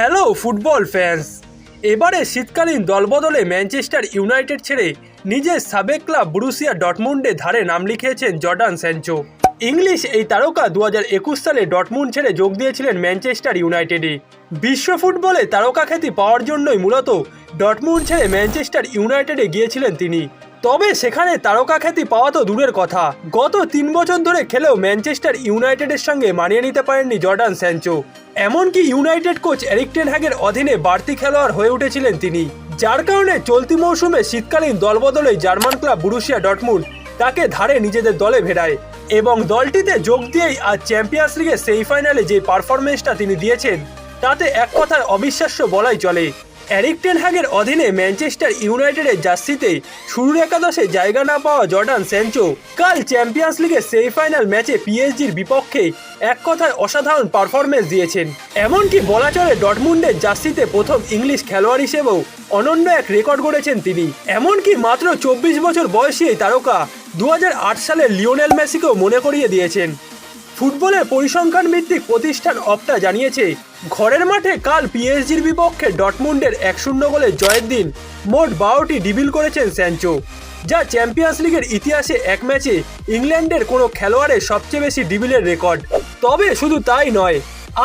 Hello football fans. এবারে শীতকালীন দলবদলে Manchester United ছেড়ে নিজের সাবেক ক্লাব ব্রুসিয়া ডটমুন্ডে ধারে নাম লিখিয়েছেন জর্ডান স্যাঞ্চো ইংলিশ এই তারকা দু হাজার একুশ সালে ডটমুন্ড ছেড়ে যোগ দিয়েছিলেন ম্যানচেস্টার ইউনাইটেডে। বিশ্ব ফুটবলে তারকা খ্যাতি পাওয়ার জন্যই মূলত ডটমুন্ড ছেড়ে ম্যানচেস্টার ইউনাইটেডে গিয়েছিলেন তিনি। তবে সেখানে তারকা খ্যাতি পাওয়া তো দূরের কথা। গত তিন বছর ধরে খেলেও ম্যানচেস্টার ইউনাইটেডের সঙ্গে মানিয়ে নিতে পারেননি জর্ডান স্যাঞ্চো এমনকি ইউনাইটেড কোচ এরিকটেন হ্যাগের অধীনে বাড়তি খেলোয়াড় হয়ে উঠেছিলেন তিনি। যার কারণে চলতি মৌসুমে শীতকালীন দলবদলে জার্মান ক্লাব বুরুশিয়া ডটমুন্ড তাকে ধারে নিজেদের দলে ভেড়ায় এবং দলটিতে যোগ দিয়েই আজ চ্যাম্পিয়ন্স লিগের সেমিফাইনালে যে পারফরমেন্সটা তিনি দিয়েছেন, তাতে এক কথায় অবিশ্বাস্য বলাই চলে। এরিক টেন হ্যাগের অধীনে ম্যানচেস্টার ইউনাইটেডের জার্সিতে শুরুর একাদশে জায়গা না পাওয়া জর্ডান সেঞ্চো কাল চ্যাম্পিয়ন্স লিগের সেমিফাইনাল ম্যাচে পিএসজির বিপক্ষে এক কথায় অসাধারণ পারফরমেন্স দিয়েছেন। এমনকি বলা চলে ডটমুন্ডের জার্সিতে প্রথম ইংলিশ খেলোয়াড় হিসেবেও অনন্য এক রেকর্ড গড়েছেন তিনি। এমনকি মাত্র চব্বিশ বছর বয়সী এই তারকা দু হাজার আট সালে লিওনেল মেসিকেও মনে করিয়ে দিয়েছেন। ফুটবলের পরিসংখ্যান ভিত্তিক প্রতিষ্ঠান অপটা জানিয়েছে, ঘরের মাঠে কাল পিএসজির বিপক্ষে ডটমুন্ডের এক শূন্য গোলে জয়ের দিন মোট বারোটি ডিবিল করেছেন স্যাঞ্চো যা চ্যাম্পিয়ন্স লিগের ইতিহাসে এক ম্যাচে ইংল্যান্ডের কোনো খেলোয়াড়ের সবচেয়ে বেশি ডিবিলের রেকর্ড। তবে শুধু তাই নয়,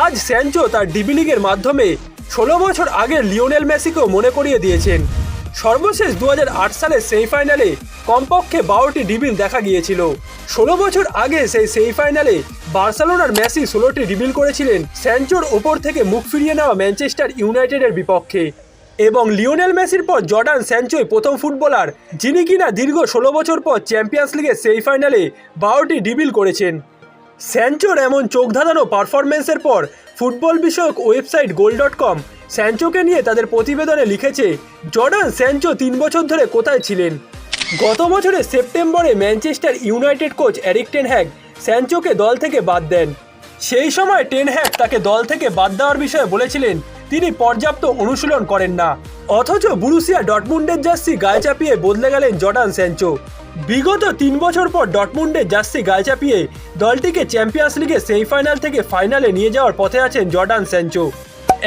আজ স্যাঞ্চো তার ডিবিলিগের মাধ্যমে ষোলো বছর আগের লিওনেল মেসিকেও মনে করিয়ে দিয়েছেন। সর্বশেষ দু হাজার আট সালের সেমিফাইনালে কমপক্ষে বারোটি ডিবিল দেখা গিয়েছিল। ষোলো বছর আগে সেই সেমিফাইনালে বার্সেলোনার মেসি ষোলোটি ডিবিল করেছিলেন স্যাঞ্চোর ওপর থেকে মুখ ফিরিয়ে নেওয়া ম্যানচেস্টার ইউনাইটেডের বিপক্ষে। এবং লিওনেল মেসির পর জর্ডান স্যাঞ্চোই প্রথম ফুটবলার, যিনি কিনা দীর্ঘ ষোলো বছর পর চ্যাম্পিয়ন্স লিগের সেমিফাইনালে বারোটি ডিবিল করেছেন। স্যাঞ্চোর এমন চোখ ধাঁধানো পারফরমেন্সের পর ফুটবল বিষয়ক ওয়েবসাইট গোল ডট কম স্যাঞ্চোকে নিয়ে তাদের প্রতিবেদনে লিখেছে, জর্ডান স্যাঞ্চো তিন বছর ধরে কোথায় ছিলেন? গত বছরের সেপ্টেম্বরে Manchester United coach Erik Ten Hag স্যাঞ্চোকে দল থেকে বাদ দেন। সেই সময় টেন হ্যাগ তাকে দল থেকে বাদ দেওয়ার বিষয়ে বলেছিলেন, তিনি পর্যাপ্ত অনুশীলন করেন না। অথচ বুরুসিয়া ডটমুন্ডের জার্সি গায়ে চাপিয়ে বদলে গেলেন জর্ডান স্যাঞ্চো বিগত তিন বছর পর ডটমুন্ডের জার্সি গায়ে চাপিয়ে দলটিকে চ্যাম্পিয়ন্স লিগের সেমিফাইনাল থেকে ফাইনালে নিয়ে যাওয়ার পথে আছেন জর্ডান স্যাঞ্চো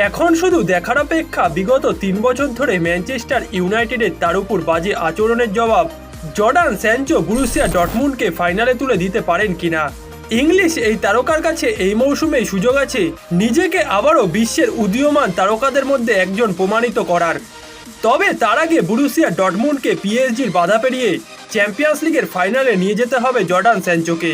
এখন শুধু দেখার অপেক্ষা। বিগত তিন বছর ধরে ম্যানচেস্টার ইউনাইটেডের তার উপর বাজে আচরণের জবাব জর্ডান স্যাঞ্চো বুরুসিয়া ডটমুন্ডকে ফাইনালে তুলে দিতে পারেন কিনা? ইংলিশ এই তারকার কাছে এই মৌসুমে সুযোগ আছে, নিজেকে আবারও বিশ্বের উদীয়মান তারকাদের মধ্যে একজন প্রমাণিত করার। তবে তার আগে বুরুসিয়া ডটমুন্ডকে পিএসজির বাধা পেরিয়ে চ্যাম্পিয়ন্স লিগের ফাইনালে নিয়ে যেতে হবে জর্ডান স্যাঞ্চোকে